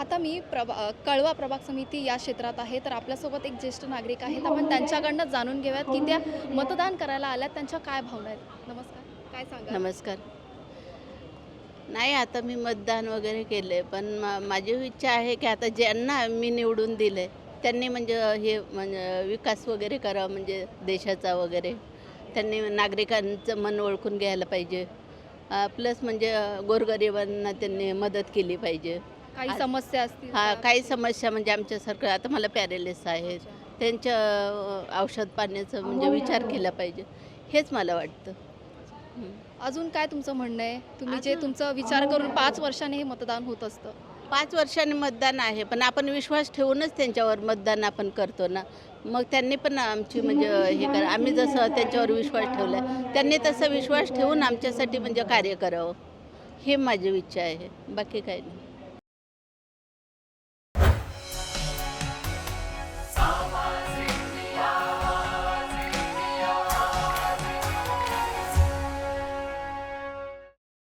आता मी प्रभा कळवा प्रभाग समिती या क्षेत्रात आहे. तर आपल्यासोबत एक ज्येष्ठ नागरिक आहेत. आपण त्यांच्याकडनं जाणून घेऊयात की त्या मतदान करायला आल्यात. त्यांच्या काय भावना आहेत? नमस्कार. काय सांगा नमस्कार. नाही आता मी मतदान वगैरे केले पण मा- माझी इच्छा आहे की आता ज्यांना मी निवडून दिले त्यांनी म्हणजे हे म्हणजे विकास वगैरे करावा म्हणजे देशाचा वगैरे. त्यांनी नागरिकांचं मन ओळखून घ्यायला पाहिजे. प्लस म्हणजे गोरगरिबांना त्यांनी मदत केली पाहिजे. काही समस्या असतील हा काही समस्या म्हणजे आमच्यासारखं आता मला पॅरेलिस आहे त्यांच्या अ, औषध पाण्याचं म्हणजे विचार केला पाहिजे. हेच मला वाटतं. हं. अजून काय तुमचं म्हणणं आहे? तुम्ही जे तुमचं विचार करून पाच वर्षाने हे मतदान होत असतं. पाच वर्षांनी मतदान आहे पण आपण विश्वास ठेवूनच त्यांच्यावर मतदान आपण करतो ना. मग त्यांनी पण आमची म्हणजे हे कर. आम्ही जसं त्यांच्यावर विश्वास ठेवला त्यांनी तसा विश्वास ठेवून आमच्यासाठी म्हणजे कार्य करावं. हे माझी इच्छा आहे. बाकी काही नाही.